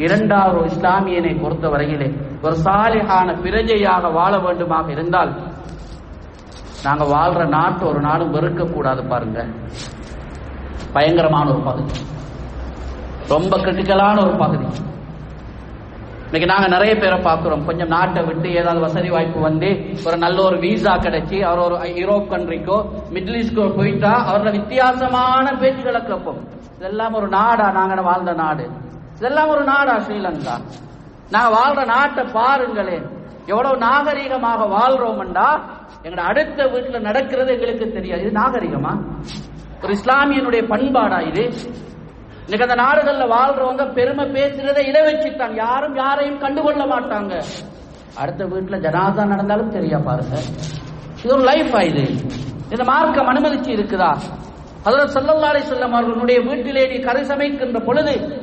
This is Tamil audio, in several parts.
இரண்டாவது இஸ்லாமியனை பொறுத்த வரையிலே ஒரு சாலிகான பிரஜையாக வாழ வேண்டுமாக இருந்தால் நாங்க வாழ்ற நாட்டு ஒரு நாளும் வெறுக்க கூடாது பாருங்க. பயங்கரமான ஒரு பகுதி. ரொம்ப கிரிட்டிக்கலான ஒரு பகுதி. இன்னைக்கு நாங்க நிறைய பேரை பார்க்கிறோம். கொஞ்சம் நாட்டை விட்டு ஏதாவது வசதி வாய்ப்பு வந்து ஒரு நல்ல ஒரு வீசா கிடைச்சி அவர் ஒரு யூரோப் கண்ட்ரிக்கோ மிடில் ஈஸ்டோ போயிட்டா அவரோட வித்தியாசமான பேச்சுகளை கேட்போம். இதெல்லாம் ஒரு நாடா நாங்க வாழ்ந்த நாடு. இதெல்லாம் ஒரு நாடா ஸ்ரீலங்கா. நான் வாழ்ற நாட்டை பாருங்களேன் எவ்வளவு நாகரீகமாக வாழ்றோம்டா எங்களோட அடுத்த வீட்டுல நடக்கிறது எங்களுக்கு தெரியாது. இது நாகரிகமா? ஒரு இஸ்லாமியனுடைய பண்பாடா இது? இன்னைக்கு அந்த நாடுகள்ல வாழ்றவங்க பெருமை பேசுறதை இதை வச்சுட்டாங்க. யாரும் யாரையும் கண்டுகொள்ள மாட்டாங்க. அடுத்த வீட்டுல ஜனாதா நடந்தாலும் தெரியா பாருங்க. இது ஒரு லைஃப் இது. இந்த மார்க்கம் அனுமதிச்சு இருக்குதா? அதில் செல்லல்லாரை செல்லம் அவர்களுடைய வீட்டிலே நீ கரை சமைக்கின்ற பொழுது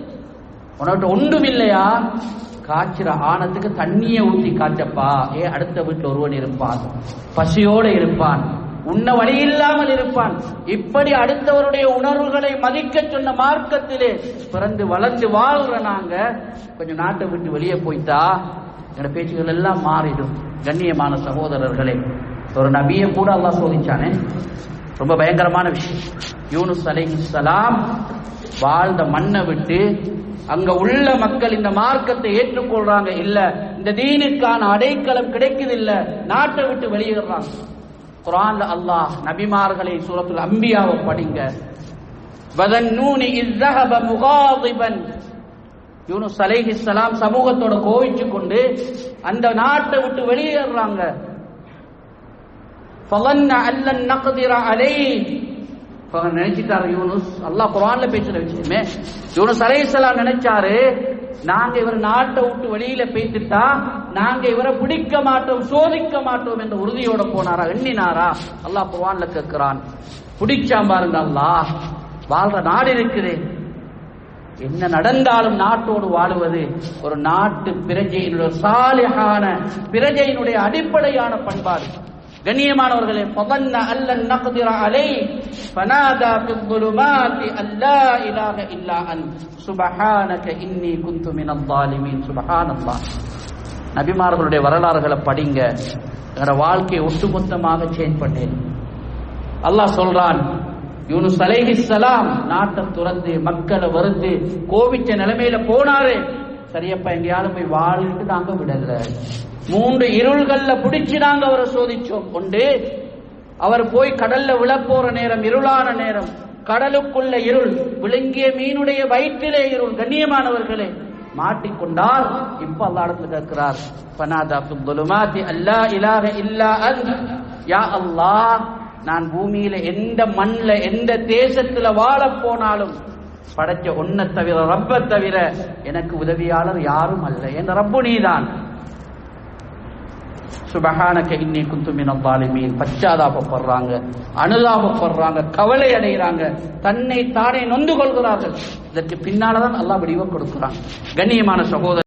உனக்கு ஒன்றும் இல்லையா காய்ச்சிற ஆணத்துக்கு தண்ணியை ஊற்றி காய்ச்சப்பா. ஏ அடுத்த வீட்டில் ஒருவன் இருப்பான். பசியோடு இருப்பான். உன்ன வழி இல்லாமல் இருப்பான். இப்படி அடுத்தவருடைய உணர்வுகளை மதிக்க சொன்ன மார்க்கத்திலே பிறந்து வளர்ந்து வாழ்ற நாங்க கொஞ்சம் நாட்டை விட்டு வெளியே போய்த்தா என்னோட பேச்சுகள் எல்லாம் மாறிடும். கண்ணியமான சகோதரர்களே ஒரு நபியை கூட அல்லா சோதிச்சானே? ரொம்ப பயங்கரமான விஷயம். யூனுஸ் சலாம் வாழ்ந்த மண்ணை விட்டு அங்க உள்ள மக்கள் இந்த மார்க்கத்தை ஏற்றுக்கொள்றாங்க இல்ல இந்த தீனுக்கான அடைக்கலம் கிடைக்குது இல்ல நாட்டை விட்டு வெளியேறாங்க குரான்ல அல்லாஹ் நபிமார்களை சூரத்துல் அம்பியாவை படிங்க வதன்னூனி இஸ்ஸஹப முகாதிபன் யூனுஸ் அலைஹிஸ்ஸலாம் சமூகத்தோட கோவிச்சு கொண்டு அந்த நாட்டை விட்டு வெளியேறாங்க فظن أن لن نقدر عليه நினைச்சிட்டாரு யூனுஸ். அல்லாஹ் குரான்ல பேசுற விஷயமே. யூனுஸ் அலையலாம் நினைச்சாரு நாங்க இவர் நாட்டை விட்டு வெளியில பேசிட்டா நாங்க இவரை பிடிக்க மாட்டோம் சோதிக்க மாட்டோம் என்ற உறுதியோட போனாரா? எண்ணினாரா? அல்லாஹ் குரான்ல கேட்கிறான். பிடிச்சா பாருங்க அல்லா வாழ்ற நாடு இருக்குது. என்ன நடந்தாலும் நாட்டோடு வாழுவது ஒரு நாட்டு பிரஜையினுடைய சாலிகான பிரஜையினுடைய அடிப்படையான பண்பாடு. கண்ணியமானவர்களே பதன்ன அல்லன் நக்திர அலை ஃபனாதா பிதுலுமாதி அல்லா இலாக இல்லா அன் இன்னி குந்து மினல் ஸாலிமீன். சுபஹானல்லாஹ் நபிமார்களுடைய வரலாறுகளை படிங்க. என்ற வாழ்க்கையை ஒட்டுமொத்தமாக சேஞ்ச் பண்ணேன். அல்லாஹ் சொல்றான் யூனுஸ் சலாம் நாட்டை துறந்து மக்களை வருந்து கோவிச்ச நிலைமையில போனாரு. சரியப்பா எங்கேயாலும் போய் வாழ்ந்துட்டு நாங்க விடல. மூன்று இருள்கள்ல பிடிச்சு நாங்க அவரை சோதிச்சோம். கொண்டு அவர் போய் கடல்ல விழப்போற நேரம் இருளான நேரம். கடலுக்குள்ள இருள் விழுங்கிய மீனுடைய வயிற்றிலே இருள் கண்ணியமானவர்களே. மாட்டிக்கொண்டார். இப்ப அல்லா இடத்துல கேட்கிறார். பனாதா துலுமாத்தி அல்லா இலாக இல்லா அன் யா அல்லாஹ் நான் பூமியில எந்த மண்ல எந்த தேசத்துல வாழ போனாலும் படைச்ச ஒன்ன தவிர ரப்ப தவிர எனக்கு உதவியாளர் யாரும் அல்ல. என் ரப்பு நீதான். சுபஹானக இன்னி குந்து மினம் பாலிமீன் பச்சாதாபப்படுறாங்க அனுதாபப்படுறாங்க கவலை அடைகிறாங்க தன்னை தானே நொந்து கொள்கிறார்கள். இதற்கு பின்னாலதான் அல்லா விடிவை கொடுக்கிறான். கண்ணியமான சகோதரர்